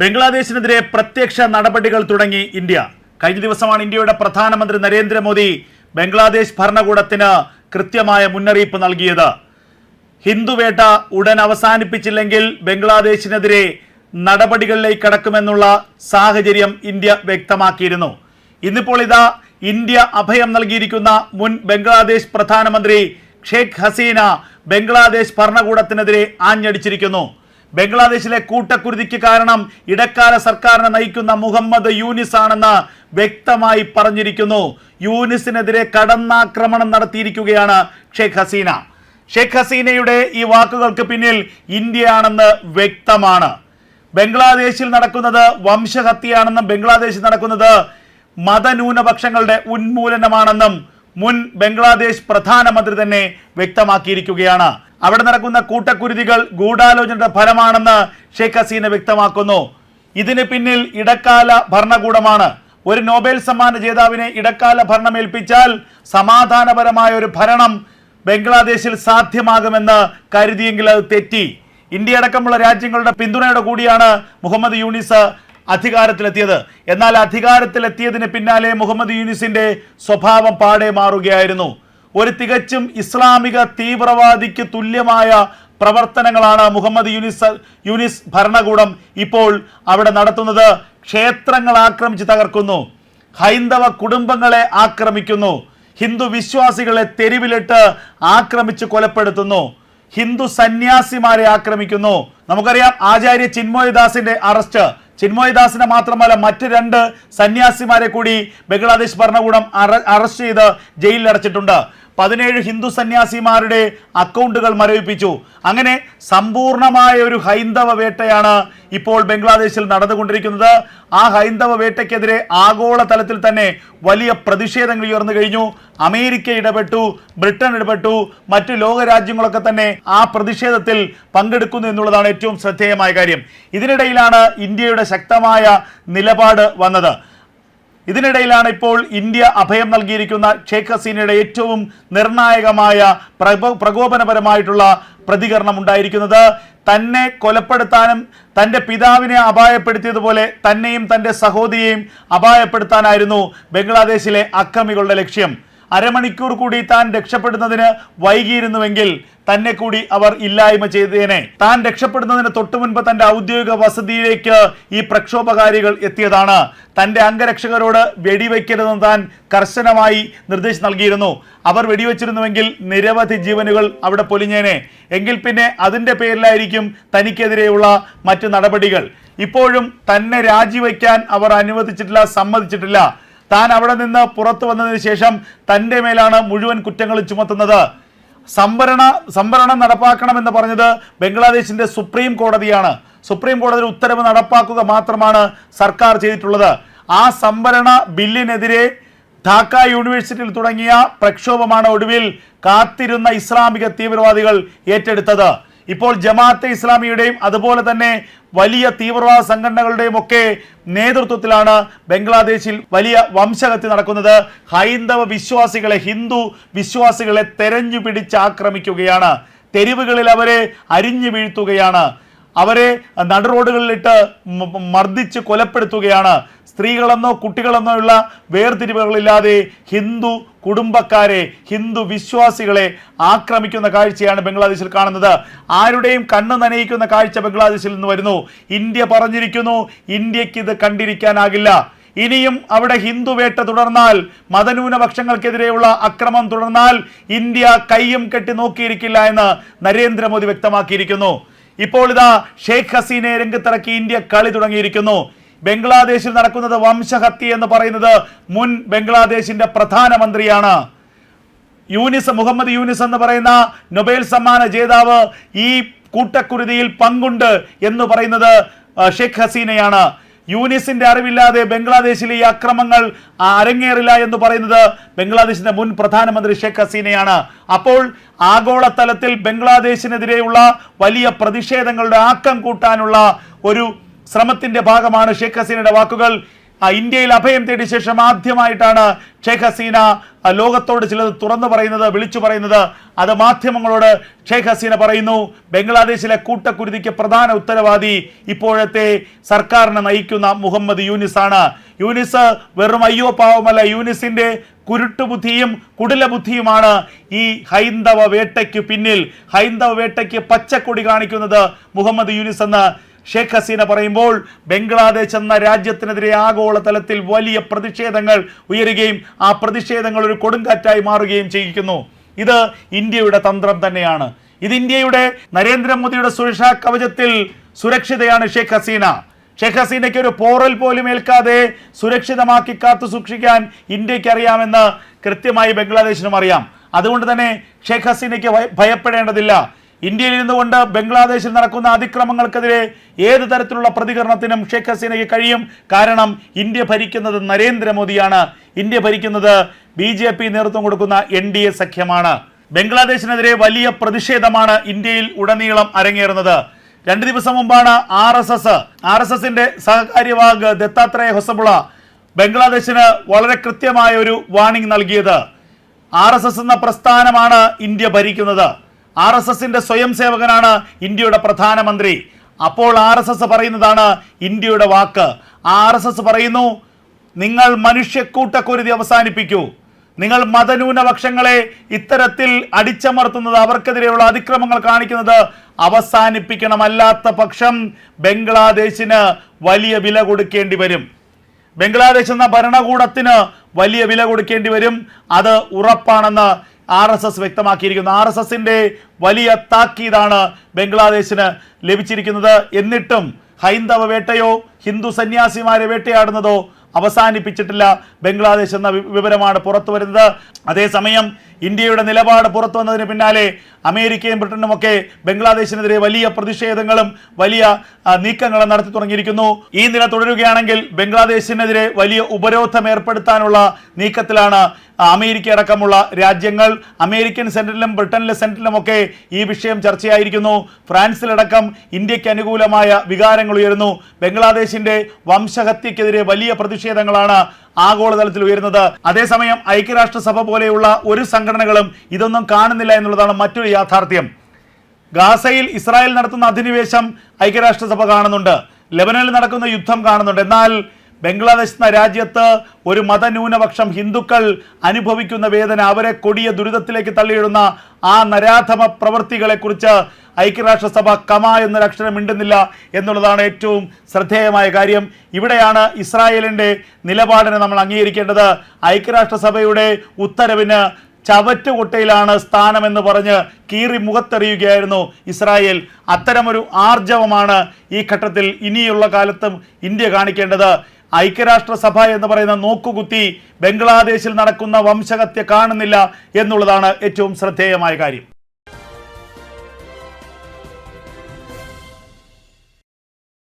ബംഗ്ലാദേശിനെതിരെ പ്രത്യക്ഷ നടപടികൾ തുടങ്ങി ഇന്ത്യ. കഴിഞ്ഞ ദിവസമാണ് ഇന്ത്യയുടെ പ്രധാനമന്ത്രി നരേന്ദ്രമോദി ബംഗ്ലാദേശ് ഭരണകൂടത്തിന് കൃത്യമായ മുന്നറിയിപ്പ് നൽകിയത്. ഹിന്ദുവേട്ട ഉടൻ അവസാനിപ്പിച്ചില്ലെങ്കിൽ ബംഗ്ലാദേശിനെതിരെ നടപടികളിലേക്ക് കടക്കുമെന്നുള്ള സാഹചര്യം ഇന്ത്യ വ്യക്തമാക്കിയിരുന്നു. ഇന്നിപ്പോൾ ഇതാ ഇന്ത്യ അഭയം നൽകിയിരിക്കുന്ന മുൻ ബംഗ്ലാദേശ് പ്രധാനമന്ത്രി ഷെയ്ഖ് ഹസീന ബംഗ്ലാദേശ് ഭരണകൂടത്തിനെതിരെ ആഞ്ഞടിച്ചിരിക്കുന്നു. ബംഗ്ലാദേശിലെ കൂട്ടക്കുരുതിക്ക് കാരണം ഇടക്കാല സർക്കാരിനെ നയിക്കുന്ന മുഹമ്മദ് യൂനിസ് ആണെന്ന് വ്യക്തമായി പറഞ്ഞിരിക്കുന്നു. യൂനിസിനെതിരെ കടന്നാക്രമണം നടത്തിയിരിക്കുകയാണ് ഷെയ്ഖ് ഹസീന. ഷെയ്ഖ് ഹസീനയുടെ ഈ വാക്കുകൾക്ക് പിന്നിൽ ഇന്ത്യയാണെന്ന് വ്യക്തമാണ്. ബംഗ്ലാദേശിൽ നടക്കുന്നത് വംശഹത്യയാണെന്നും ബംഗ്ലാദേശിൽ നടക്കുന്നത് മതന്യൂനപക്ഷങ്ങളുടെ ഉന്മൂലനമാണെന്നും മുൻ ബംഗ്ലാദേശ് പ്രധാനമന്ത്രി തന്നെ വ്യക്തമാക്കിയിരിക്കുകയാണ്. അവിടെ നടക്കുന്ന കൂട്ടക്കുരുതികൾ ഗൂഢാലോചനയുടെ ഫലമാണെന്ന് ഷെയ്ഖ് ഹസീന വ്യക്തമാക്കുന്നു. ഇതിന് പിന്നിൽ ഇടക്കാല ഭരണകൂടമാണ്. ഒരു നോബൽ സമ്മാന ജേതാവിനെ ഇടക്കാല ഭരണം ഏൽപ്പിച്ചാൽ സമാധാനപരമായ ഒരു ഭരണം ബംഗ്ലാദേശിൽ സാധ്യമാകുമെന്ന് കരുതിയെങ്കിൽ അത് തെറ്റി. ഇന്ത്യ അടക്കമുള്ള രാജ്യങ്ങളുടെ പിന്തുണയോടെ കൂടിയാണ് മുഹമ്മദ് യൂണിസ് അധികാരത്തിലെത്തിയത്. എന്നാൽ അധികാരത്തിലെത്തിയതിന് പിന്നാലെ മുഹമ്മദ് യൂനിസിന്റെ സ്വഭാവം പാടെ മാറുകയായിരുന്നു. ഒരു തികച്ചും ഇസ്ലാമിക തീവ്രവാദിക്ക് തുല്യമായ പ്രവർത്തനങ്ങളാണ് മുഹമ്മദ് യൂനിസ് യൂനിസ് ഭരണകൂടം ഇപ്പോൾ അവിടെ നടത്തുന്നത്. ക്ഷേത്രങ്ങൾ ആക്രമിച്ച് തകർക്കുന്നു. ഹൈന്ദവ കുടുംബങ്ങളെ ആക്രമിക്കുന്നു. ഹിന്ദു വിശ്വാസികളെ തെരുവിലിട്ട് ആക്രമിച്ച് കൊലപ്പെടുത്തുന്നു. ഹിന്ദു സന്യാസിമാരെ ആക്രമിക്കുന്നു. നമുക്കറിയാം ആചാര്യ ചിന്മോയദാസിന്റെ അറസ്റ്റ്. ചിന്മോയദാസിനെ മാത്രമല്ല മറ്റ് രണ്ട് സന്യാസിമാരെ കൂടി ബംഗ്ലാദേശ് ഭരണകൂടം അറസ്റ്റ് ചെയ്ത് ജയിലിൽ അടച്ചിട്ടുണ്ട്. പതിനേഴ് ഹിന്ദു സന്യാസിമാരുടെ അക്കൗണ്ടുകൾ മരവിപ്പിച്ചു. അങ്ങനെ സമ്പൂർണമായ ഒരു ഹൈന്ദവ വേട്ടയാണ് ഇപ്പോൾ ബംഗ്ലാദേശിൽ നടന്നുകൊണ്ടിരിക്കുന്നത്. ആ ഹൈന്ദവ വേട്ടയ്ക്കെതിരെ ആഗോള തലത്തിൽ തന്നെ വലിയ പ്രതിഷേധങ്ങൾ ഉയർന്നു കഴിഞ്ഞു. അമേരിക്ക ഇടപെട്ടു ബ്രിട്ടൻ ഇടപെട്ടു മറ്റു ലോകരാജ്യങ്ങളൊക്കെ തന്നെ ആ പ്രതിഷേധത്തിൽ പങ്കെടുക്കുന്നു എന്നുള്ളതാണ് ഏറ്റവും ശ്രദ്ധേയമായ കാര്യം. ഇതിനിടയിലാണ് ഇന്ത്യയുടെ ശക്തമായ നിലപാട് വന്നത്. ഇതിനിടയിലാണ് ഇപ്പോൾ ഇന്ത്യ അഭയം നൽകിയിരിക്കുന്ന ഷെയ്ഖ് ഹസീനയുടെ ഏറ്റവും നിർണായകമായ പ്രകോ- പ്രകോപനപരമായിട്ടുള്ള പ്രതികരണം ഉണ്ടായിരിക്കുന്നത്. തന്നെ കൊലപ്പെടുത്താനും തന്റെ പിതാവിനെ അപായപ്പെടുത്തിയതുപോലെ തന്നെയും തന്റെ സഹോദരിയെയും അപായപ്പെടുത്താനായിരുന്നു ബംഗ്ലാദേശിലെ അക്രമികളുടെ ലക്ഷ്യം. അരമണിക്കൂർ കൂടി താൻ രക്ഷപ്പെടുന്നതിന് വൈകിയിരുന്നുവെങ്കിൽ തന്നെ കൂടി അവർ ഇല്ലായ്മ ചെയ്തേനെ. താൻ രക്ഷപ്പെടുന്നതിന് തൊട്ടു മുൻപ് തന്റെ ഔദ്യോഗിക വസതിയിലേക്ക് ഈ പ്രക്ഷോഭകാരികൾ എത്തിയതാണ്. തന്റെ അംഗരക്ഷകരോട് വെടിവെക്കരുതെന്ന് താൻ കർശനമായി നിർദ്ദേശം നൽകിയിരുന്നു. അവർ വെടിവെച്ചിരുന്നുവെങ്കിൽ നിരവധി ജീവനുകൾ അവിടെ പൊലിഞ്ഞേനെ. എങ്കിൽ പിന്നെ അതിന്റെ പേരിലായിരിക്കും തനിക്കെതിരെയുള്ള മറ്റു നടപടികൾ. ഇപ്പോഴും തന്നെ രാജിവെക്കാൻ അവർ അനുവദിച്ചിട്ടില്ല സമ്മതിച്ചിട്ടില്ല. താൻ അവിടെ നിന്ന് പുറത്തു വന്നതിന് ശേഷം തന്റെ മേലാണ് മുഴുവൻ കുറ്റങ്ങൾ ചുമത്തുന്നത്. സംവരണ സംവരണം നടപ്പാക്കണമെന്ന് പറഞ്ഞത് ബംഗ്ലാദേശിന്റെ സുപ്രീം കോടതിയാണ്. സുപ്രീം കോടതി ഉത്തരവ് നടപ്പാക്കുക മാത്രമാണ് സർക്കാർ ചെയ്തിട്ടുള്ളത്. ആ സംവരണ ബില്ലിനെതിരെ ധാക്ക യൂണിവേഴ്സിറ്റിയിൽ തുടങ്ങിയ പ്രക്ഷോഭമാണ് ഒടുവിൽ കാത്തിരുന്ന ഇസ്ലാമിക തീവ്രവാദികൾ ഏറ്റെടുത്തത്. ഇപ്പോൾ ജമാഅത്തെ ഇസ്ലാമിയുടെയും അതുപോലെ തന്നെ വലിയ തീവ്രവാദ സംഘടനകളുടെയും ഒക്കെ നേതൃത്വത്തിലാണ് ബംഗ്ലാദേശിൽ വലിയ വംശഹത്യ നടക്കുന്നത്. ഹൈന്ദവ വിശ്വാസികളെ ഹിന്ദു വിശ്വാസികളെ തെരഞ്ഞു പിടിച്ച് ആക്രമിക്കുകയാണ്. തെരുവുകളിൽ അവരെ അരിഞ്ഞു വീഴ്ത്തുകയാണ്. അവരെ നടുറോഡുകളിലിട്ട് മർദ്ദിച്ച് കൊലപ്പെടുത്തുകയാണ്. സ്ത്രീകളെന്നോ കുട്ടികളെന്നോ ഉള്ള വേർതിരിവുകളില്ലാതെ ഹിന്ദു കുടുംബക്കാരെ ഹിന്ദു വിശ്വാസികളെ ആക്രമിക്കുന്ന കാഴ്ചയാണ് ബംഗ്ലാദേശിൽ കാണുന്നത്. ആരുടെയും കണ്ണു നനയിക്കുന്ന കാഴ്ച ബംഗ്ലാദേശിൽ നിന്ന് വരുന്നു. ഇന്ത്യ പറഞ്ഞിരിക്കുന്നു ഇന്ത്യയ്ക്ക് ഇത് കണ്ടിരിക്കാനാകില്ല. ഇനിയും അവിടെ ഹിന്ദു വേട്ട തുടർന്നാൽ മതന്യൂനപക്ഷങ്ങൾക്കെതിരെയുള്ള അക്രമം തുടർന്നാൽ ഇന്ത്യ കയ്യും കെട്ടി നോക്കിയിരിക്കില്ല എന്ന് നരേന്ദ്രമോദി വ്യക്തമാക്കിയിരിക്കുന്നു. ഇപ്പോൾ ഇതാ ഷെയ്ഖ് ഹസീനെ രംഗത്തിറക്കി ഇന്ത്യ കളി തുടങ്ങിയിരിക്കുന്നു. ബംഗ്ലാദേശിൽ നടക്കുന്നത് വംശഹത്യ എന്ന് പറയുന്നത് മുൻ ബംഗ്ലാദേശിന്റെ പ്രധാനമന്ത്രിയാണ്. യൂനിസ് മുഹമ്മദ് യൂനിസ് എന്ന് പറയുന്ന നൊബേൽ സമ്മാന ജേതാവ് ഈ കൂട്ടക്കുരുതിയിൽ പങ്കുണ്ട് എന്ന് പറയുന്നത് ഷെയ്ഖ് ഹസീനയാണ്. യൂനിസിന്റെ അറിവില്ലാതെ ബംഗ്ലാദേശിലെ ഈ അക്രമങ്ങൾ അരങ്ങേറില്ല എന്ന് പറയുന്നത് ബംഗ്ലാദേശിന്റെ മുൻ പ്രധാനമന്ത്രി ഷെയ്ഖ് ഹസീനയാണ്. അപ്പോൾ ആഗോളതലത്തിൽ ബംഗ്ലാദേശിനെതിരെയുള്ള വലിയ പ്രതിഷേധങ്ങളുടെ ആക്കം കൂട്ടാനുള്ള ഒരു ശ്രമത്തിന്റെ ഭാഗമാണ് ഷെയ്ഖ് ഹസീനയുടെ വാക്കുകൾ. ഇന്ത്യയിൽ അഭയം തേടിയ ശേഷം ആദ്യമായിട്ടാണ് ഷേഖ് ഹസീന ലോകത്തോട് ചിലത് തുറന്നു പറയുന്നത് വിളിച്ചു പറയുന്നത്. അത് മാധ്യമങ്ങളോട് ഷേഖ് ഹസീന പറയുന്നു ബംഗ്ലാദേശിലെ കൂട്ടക്കുരുതിക്ക് പ്രധാന ഉത്തരവാദി ഇപ്പോഴത്തെ സർക്കാരിനെ നയിക്കുന്ന മുഹമ്മദ് യൂനിസ് ആണ് യൂനിസ് വെറും അയ്യോ പാവമല്ല യൂനിസിന്റെ കുരുട്ടുബുദ്ധിയും കുടിലബുദ്ധിയുമാണ് ഈ ഹൈന്ദവ വേട്ടയ്ക്ക് പിന്നിൽ. ഹൈന്ദവ വേട്ടയ്ക്ക് പച്ചക്കൊടി കാണിക്കുന്നത് മുഹമ്മദ് യൂനിസ് എന്ന്. ഷേഖ് ഹസീന പറയുമ്പോൾ ബംഗ്ലാദേശ് എന്ന രാജ്യത്തിനെതിരെ ആഗോളതലത്തിൽ വലിയ പ്രതിഷേധങ്ങൾ ഉയരുകയും ആ പ്രതിഷേധങ്ങൾ ഒരു കൊടുങ്കാറ്റായി മാറുകയും ചെയ്യിക്കുന്നു. ഇത് ഇന്ത്യയുടെ തന്ത്രം തന്നെയാണ്. ഇത് ഇന്ത്യയുടെ നരേന്ദ്രമോദിയുടെ സുരക്ഷാ കവചത്തിൽ സുരക്ഷിതയാണ് ഷേഖ് ഹസീന. ഷേഖ് ഹസീനയ്ക്ക് ഒരു പോറൽ പോലും ഏൽക്കാതെ സുരക്ഷിതമാക്കി കാത്തു സൂക്ഷിക്കാൻ ഇന്ത്യയ്ക്ക് അറിയാമെന്ന് കൃത്യമായി ബംഗ്ലാദേശിനും അറിയാം. അതുകൊണ്ട് തന്നെ ഷേഖ് ഹസീനയ്ക്ക് ഭയപ്പെടേണ്ടതില്ല. ഇന്ത്യയിൽ ഇരുന്നുകൊണ്ട് ബംഗ്ലാദേശിൽ നടക്കുന്ന അതിക്രമങ്ങൾക്കെതിരെ ഏത് തരത്തിലുള്ള പ്രതികരണത്തിനും ഷെയ്ഖ് ഹസീനയ്ക്ക് കഴിയും. കാരണം ഇന്ത്യ ഭരിക്കുന്നത് നരേന്ദ്രമോദിയാണ്. ഇന്ത്യ ഭരിക്കുന്നത് ബി ജെ പി നേതൃത്വം കൊടുക്കുന്ന എൻ ഡി എ സഖ്യമാണ്. ബംഗ്ലാദേശിനെതിരെ വലിയ പ്രതിഷേധമാണ് ഇന്ത്യയിൽ ഉടനീളം അരങ്ങേറുന്നത്. രണ്ട് ദിവസം മുമ്പാണ് R S S R S എസിന്റെ സഹകാര്യവാഹ് ദത്താത്രേയ ഹൊസബുള ബംഗ്ലാദേശിന് വളരെ കൃത്യമായ ഒരു വാണിംഗ് നൽകിയത്. ആർ എസ് എസ് എന്ന പ്രസ്ഥാനമാണ് ഇന്ത്യ ഭരിക്കുന്നത്. ആർ എസ് എസിന്റെ സ്വയം സേവകനാണ് ഇന്ത്യയുടെ പ്രധാനമന്ത്രി. അപ്പോൾ ആർ എസ് എസ് പറയുന്നതാണ് ഇന്ത്യയുടെ വാക്ക്. ആർ എസ് എസ് പറയുന്നു നിങ്ങൾ മനുഷ്യക്കൂട്ടക്കുരുതി അവസാനിപ്പിക്കൂ. നിങ്ങൾ മതന്യൂനപക്ഷങ്ങളെ ഇത്തരത്തിൽ അടിച്ചമർത്തുന്നത് അവർക്കെതിരെയുള്ള അതിക്രമങ്ങൾ കാണിക്കുന്നത് അവസാനിപ്പിക്കണമല്ലാത്ത പക്ഷം ബംഗ്ലാദേശിന് വലിയ വില കൊടുക്കേണ്ടി വരും. ബംഗ്ലാദേശ് എന്ന ഭരണകൂടത്തിന് വലിയ വില കൊടുക്കേണ്ടി വരും. അത് ഉറപ്പാണെന്ന് ആർ എസ് എസ് വ്യക്തമാക്കിയിരിക്കുന്നു. ആർ എസ് എസിന്റെ വലിയ താക്കീതാണ് ബംഗ്ലാദേശിന് ലഭിച്ചിരിക്കുന്നത്. എന്നിട്ടും ഹൈന്ദവ വേട്ടയോ ഹിന്ദു സന്യാസിമാരെ വേട്ടയാടുന്നതോ അവസാനിപ്പിച്ചിട്ടില്ല ബംഗ്ലാദേശ് എന്ന വിവരമാണ് പുറത്തു വരുന്നത്. അതേസമയം ഇന്ത്യയുടെ നിലപാട് പുറത്തു വന്നതിന് പിന്നാലെ അമേരിക്കയും ബ്രിട്ടനും ഒക്കെ ബംഗ്ലാദേശിനെതിരെ വലിയ പ്രതിഷേധങ്ങളും വലിയ നീക്കങ്ങളും നടത്തി തുടങ്ങിയിരിക്കുന്നു. ഈ നില തുടരുകയാണെങ്കിൽ ബംഗ്ലാദേശിനെതിരെ വലിയ ഉപരോധം ഏർപ്പെടുത്താനുള്ള നീക്കത്തിലാണ് അമേരിക്ക അടക്കമുള്ള രാജ്യങ്ങൾ അമേരിക്കൻ സെനറ്റിലും ബ്രിട്ടനിലെ സെനറ്റിലും ഒക്കെ ഈ വിഷയം ചർച്ചയായിരിക്കുന്നു. ഫ്രാൻസിലടക്കം ഇന്ത്യയ്ക്ക് അനുകൂലമായ വികാരങ്ങൾ ഉയരുന്നു. ബംഗ്ലാദേശിന്റെ വംശഹത്യക്കെതിരെ വലിയ പ്രതിഷേധങ്ങളാണ് ആഗോളതലത്തിൽ ഉയരുന്നത്. അതേസമയം ഐക്യരാഷ്ട്രസഭ പോലെയുള്ള ഒരു സംഘടനകളും ഇതൊന്നും കാണുന്നില്ല എന്നുള്ളതാണ് മറ്റൊരു യാഥാർത്ഥ്യം. ഗാസയിൽ ഇസ്രായേൽ നടത്തുന്ന അധിനിവേശം ഐക്യരാഷ്ട്രസഭ കാണുന്നുണ്ട്. ലെബനനിൽ നടക്കുന്ന യുദ്ധം കാണുന്നുണ്ട്. എന്നാൽ ബംഗ്ലാദേശ് എന്ന രാജ്യത്ത് ഒരു മതന്യൂനപക്ഷം ഹിന്ദുക്കൾ അനുഭവിക്കുന്ന വേദന അവരെ കൊടിയ ദുരിതത്തിലേക്ക് തള്ളിയിടുന്ന ആ നരാധമ പ്രവൃത്തികളെക്കുറിച്ച് ഐക്യരാഷ്ട്രസഭ കമ എന്നൊരു അക്ഷരം മിണ്ടുന്നില്ല എന്നുള്ളതാണ് ഏറ്റവും ശ്രദ്ധേയമായ കാര്യം. ഇവിടെയാണ് ഇസ്രായേലിന്റെ നിലപാടിനെ നമ്മൾ അംഗീകരിക്കേണ്ടത്. ഐക്യരാഷ്ട്രസഭയുടെ ഉത്തരവിന് ചവറ്റുകുട്ടയിലാണ് സ്ഥാനമെന്ന് പറഞ്ഞ് കീറി മുഖത്തെറിയുകയായിരുന്നു ഇസ്രായേൽ. അത്തരമൊരു ആർജവമാണ് ഈ ഘട്ടത്തിൽ ഇനിയുള്ള കാലത്തും ഇന്ത്യ കാണിക്കേണ്ടത്. ഐക്യരാഷ്ട്രസഭ എന്ന് പറയുന്ന നോക്കുകുത്തി ബംഗ്ലാദേശിൽ നടക്കുന്ന വംശഹത്യ കാണുന്നില്ല എന്നുള്ളതാണ് ഏറ്റവും ശ്രദ്ധേയമായ കാര്യം.